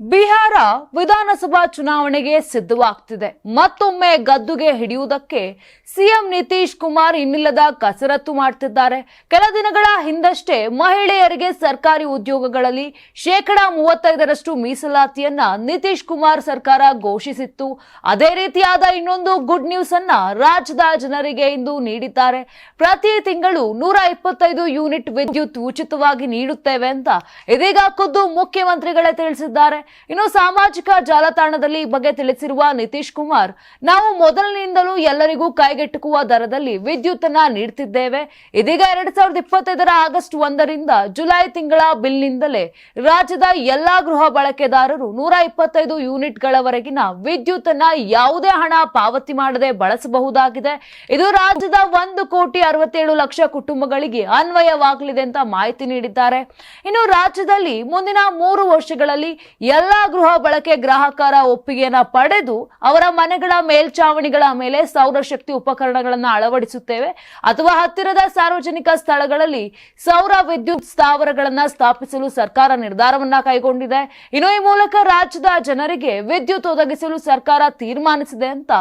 ಬಿಹಾರ ವಿಧಾನಸಭಾ ಚುನಾವಣೆಗೆ ಸಿದ್ಧವಾಗ್ತಿದೆ. ಮತ್ತೊಮ್ಮೆ ಗದ್ದುಗೆ ಹಿಡಿಯುವುದಕ್ಕೆ ಸಿಎಂ ನಿತೀಶ್ ಕುಮಾರ್ ಇನ್ನಿಲ್ಲದ ಕಸರತ್ತು ಮಾಡ್ತಿದ್ದಾರೆ. ಕೆಲ ದಿನಗಳ ಹಿಂದಷ್ಟೇ ಮಹಿಳೆಯರಿಗೆ ಸರ್ಕಾರಿ ಉದ್ಯೋಗಗಳಲ್ಲಿ ಶೇಕಡಾ ಮೂವತ್ತೈದರಷ್ಟು ಮೀಸಲಾತಿಯನ್ನ ನಿತೀಶ್ ಕುಮಾರ್ ಸರ್ಕಾರ ಘೋಷಿಸಿತ್ತು. ಅದೇ ರೀತಿಯಾದ ಇನ್ನೊಂದು ಗುಡ್ ನ್ಯೂಸ್ ಅನ್ನ ರಾಜ್ಯದ ಜನರಿಗೆ ಇಂದು ನೀಡಿದ್ದಾರೆ. ಪ್ರತಿ ತಿಂಗಳು ನೂರ ಇಪ್ಪತ್ತೈದು ಯೂನಿಟ್ ವಿದ್ಯುತ್ ಉಚಿತವಾಗಿ ನೀಡುತ್ತೇವೆ ಅಂತ ಇದೀಗ ಖುದ್ದು ಮುಖ್ಯಮಂತ್ರಿಗಳೇ ತಿಳಿಸಿದ್ದಾರೆ. ಇನ್ನು ಸಾಮಾಜಿಕ ಜಾಲತಾಣದಲ್ಲಿ ಈ ಬಗ್ಗೆ ತಿಳಿಸಿರುವ ನಿತೀಶ್ ಕುಮಾರ್, ನಾವು ಮೊದಲಿನಿಂದಲೂ ಎಲ್ಲರಿಗೂ ಕೈಗೆಟುಕುವ ದರದಲ್ಲಿ ವಿದ್ಯುತ್ ಅನ್ನ ನೀಡುತ್ತಿದ್ದೇವೆ ಇದೀಗ ಎರಡ್ ಸಾವಿರದ ಇಪ್ಪತ್ತೈದರ ಆಗಸ್ಟ್ ಒಂದರಿಂದ ಜುಲೈ ತಿಂಗಳ ಬಿಲ್ನಿಂದಲೇ ರಾಜ್ಯದ ಎಲ್ಲಾ ಗೃಹ ಬಳಕೆದಾರರು ನೂರ ಇಪ್ಪತ್ತೈದು ಯೂನಿಟ್ಗಳವರೆಗಿನ ವಿದ್ಯುತ್ ಅನ್ನ ಯಾವುದೇ ಹಣ ಪಾವತಿ ಮಾಡದೆ ಬಳಸಬಹುದಾಗಿದೆ. ಇದು ರಾಜ್ಯದ ಒಂದು ಕೋಟಿ ಅರವತ್ತೇಳು ಲಕ್ಷ ಕುಟುಂಬಗಳಿಗೆ ಅನ್ವಯವಾಗಲಿದೆ ಅಂತ ಮಾಹಿತಿ ನೀಡಿದ್ದಾರೆ. ಇನ್ನು ರಾಜ್ಯದಲ್ಲಿ ಮುಂದಿನ ಮೂರು ವರ್ಷಗಳಲ್ಲಿ ಎಲ್ಲಾ ಗೃಹ ಬಳಕೆ ಗ್ರಾಹಕರ ಒಪ್ಪಿಗೆಯನ್ನ ಪಡೆದು ಅವರ ಮನೆಗಳ ಮೇಲ್ಚಾವಣಿಗಳ ಮೇಲೆ ಸೌರಶಕ್ತಿ ಉಪಕರಣಗಳನ್ನು ಅಳವಡಿಸುತ್ತೇವೆ. ಅಥವಾ ಹತ್ತಿರದ ಸಾರ್ವಜನಿಕ ಸ್ಥಳಗಳಲ್ಲಿ ಸೌರ ವಿದ್ಯುತ್ ಸ್ಥಾವರಗಳನ್ನು ಸ್ಥಾಪಿಸಲು ಸರ್ಕಾರ ನಿರ್ಧಾರವನ್ನ ಕೈಗೊಂಡಿದೆ. ಇನ್ನು ಈ ಮೂಲಕ ರಾಜ್ಯದ ಜನರಿಗೆ ವಿದ್ಯುತ್ ಒದಗಿಸಲು ಸರ್ಕಾರ ತೀರ್ಮಾನಿಸಿದೆ ಅಂತ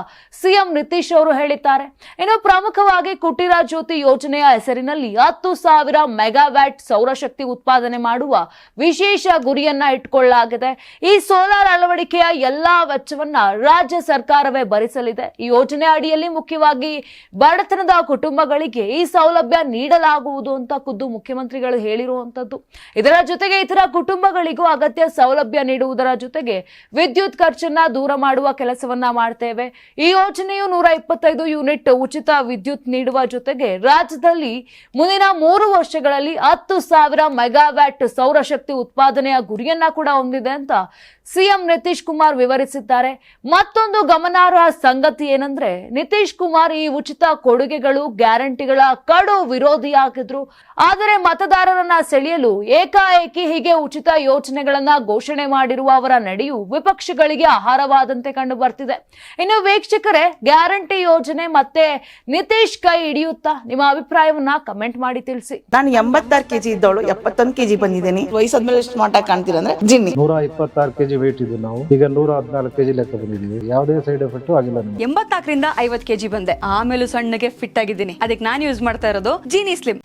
ಸಿಎಂ ನಿತೀಶ್ ಅವರು ಹೇಳಿದ್ದಾರೆ. ಇನ್ನು ಪ್ರಮುಖವಾಗಿ ಕುಟೀರ ಜ್ಯೋತಿ ಯೋಜನೆಯ ಹೆಸರಿನಲ್ಲಿ ಹತ್ತು ಸಾವಿರ ಮೆಗಾವ್ಯಾಟ್ ಸೌರಶಕ್ತಿ ಉತ್ಪಾದನೆ ಮಾಡುವ ವಿಶೇಷ ಗುರಿಯನ್ನ ಇಟ್ಕೊಳ್ಳಲಾಗಿದೆ. ಈ ಸೋಲಾರ್ ಅಳವಡಿಕೆಯ ಎಲ್ಲಾ ವೆಚ್ಚವನ್ನ ರಾಜ್ಯ ಸರ್ಕಾರವೇ ಭರಿಸಲಿದೆ. ಈ ಯೋಜನೆ ಅಡಿಯಲ್ಲಿ ಮುಖ್ಯವಾಗಿ ಬಡತನದ ಕುಟುಂಬಗಳಿಗೆ ಈ ಸೌಲಭ್ಯ ನೀಡಲಾಗುವುದು ಅಂತ ಖುದ್ದು ಮುಖ್ಯಮಂತ್ರಿಗಳು ಹೇಳಿರುವಂತದ್ದು. ಇದರ ಜೊತೆಗೆ ಇತರ ಕುಟುಂಬಗಳಿಗೂ ಅಗತ್ಯ ಸೌಲಭ್ಯ ನೀಡುವುದರ ಜೊತೆಗೆ ವಿದ್ಯುತ್ ಖರ್ಚನ್ನ ದೂರ ಮಾಡುವ ಕೆಲಸವನ್ನ ಮಾಡ್ತೇವೆ. ಈ ಯೋಜನೆಯು ನೂರ ಇಪ್ಪತ್ತೈದು ಯೂನಿಟ್ ಉಚಿತ ವಿದ್ಯುತ್ ನೀಡುವ ಜೊತೆಗೆ ರಾಜ್ಯದಲ್ಲಿ ಮುಂದಿನ ಮೂರು ವರ್ಷಗಳಲ್ಲಿ ಹತ್ತು ಸಾವಿರ ಮೆಗಾವ್ಯಾಟ್ ಸೌರಶಕ್ತಿ ಉತ್ಪಾದನೆಯ ಗುರಿಯನ್ನ ಕೂಡ ಹೊಂದಿದೆ ಅಂತ 자. ಸಿಎಂ ನಿತೀಶ್ ಕುಮಾರ್ ವಿವರಿಸಿದ್ದಾರೆ. ಮತ್ತೊಂದು ಗಮನಾರ್ಹ ಸಂಗತಿ ಏನಂದ್ರೆ ನಿತೀಶ್ ಕುಮಾರ್ ಈ ಉಚಿತ ಕೊಡುಗೆಗಳು ಗ್ಯಾರಂಟಿಗಳ ಕಡು ವಿರೋಧಿಯಾಗಿದ್ರು ಆದರೆ ಮತದಾರರನ್ನ ಸೆಳೆಯಲು ಏಕಾಏಕಿ ಹೀಗೆ ಉಚಿತ ಯೋಜನೆಗಳನ್ನ ಘೋಷಣೆ ಮಾಡಿರುವ ಅವರ ನಡೆಯು ವಿಪಕ್ಷಗಳಿಗೆ ಆಹಾರವಾದಂತೆ ಕಂಡು ಬರ್ತಿದೆ. ಇನ್ನು ವೀಕ್ಷಕರೇ ಗ್ಯಾರಂಟಿ ಯೋಜನೆ ಮತ್ತೆ ನಿತೀಶ್ ಕೈ ಹಿಡಿಯುತ್ತಾ? ನಿಮ್ಮ ಅಭಿಪ್ರಾಯವನ್ನ ಕಮೆಂಟ್ ಮಾಡಿ ತಿಳಿಸಿ. ನಾನು ಎಂಬತ್ತಾರು ಕೆಜಿ ಇದ್ದವಳು ಎಪ್ಪತ್ತೊಂದು ಕೆಜಿ ಬಂದಿದ್ದೀನಿ. ವಯಸ್ಸಾದ್ಮೇಲೆ ಸ್ಮಾರ್ಟ್ ಆಗಿ ಕಾಣ್ತೀರಾ ಅಂದ್ರೆ ಜಿನ್ನಿ. ನೂರ ಇಪ್ಪತ್ತಾರು ಕೆಜಿ ವೇಟ್ ಇದು ನಾವು. ಈಗ ನೂರ ಹದಿನಾಲ್ಕು ಕೆಜಿ ಲೆಕ್ಕ ಬಂದಿದ್ದೀವಿ ಯಾವುದೇ ಸೈಡ್ ಎಫೆಕ್ಟ್ ಆಗಿಲ್ಲ ಎಂಬತ್ತಾಕರಿಂದ ಎಂಬತ್ನಾಲ್ಕರಿಂದ ಐವತ್ ಕೆಜಿ ಬಂದೆ. ಆಮೇಲೂ ಸಣ್ಣಗೆ ಫಿಟ್ ಆಗಿದ್ದೀನಿ. ಅದಕ್ಕೆ ನಾನು ಯೂಸ್ ಮಾಡ್ತಾ ಇರೋದು ಜೀನಿ ಸ್ಲಿಮ್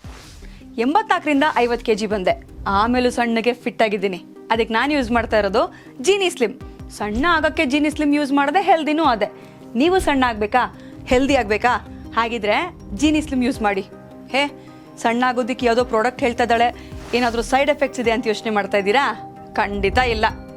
ಎಂಬತ್ತಾಕರಿಂದ ಐವತ್ ಕೆಜಿ ಬಂದೆ. ಆಮೇಲೂ ಸಣ್ಣಗೆ ಫಿಟ್ ಆಗಿದ್ದೀನಿ. ಅದಕ್ಕೆ ನಾನು ಯೂಸ್ ಮಾಡ್ತಾ ಇರೋದು ಜೀನಿ ಸ್ಲಿಮ್ ಸಣ್ಣ ಆಗಕ್ಕೆ ಜೀನಿ ಸ್ಲಿಮ್ ಯೂಸ್ ಮಾಡದೆ ಹೆಲ್ದಿನೂ ಅದೇ. ನೀವು ಸಣ್ಣ ಆಗ್ಬೇಕಾ? ಹೆಲ್ದಿ ಆಗ್ಬೇಕಾ? ಹಾಗಿದ್ರೆ ಜೀನಿ ಸ್ಲಿಮ್ ಯೂಸ್ ಮಾಡಿ. ಹೇ, ಸಣ್ಣ ಆಗೋದಕ್ಕೆ ಯಾವುದೋ ಪ್ರಾಡಕ್ಟ್ ಹೇಳ್ತಾ ಇದ್ದಾಳೆ. ಏನಾದರೂ ಸೈಡ್ ಎಫೆಕ್ಟ್ಸ್ ಇದೆ ಅಂತ ಯೋಚನೆ ಮಾಡ್ತಾ ಇದ್ದೀರಾ? ಖಂಡಿತ ಇಲ್ಲ.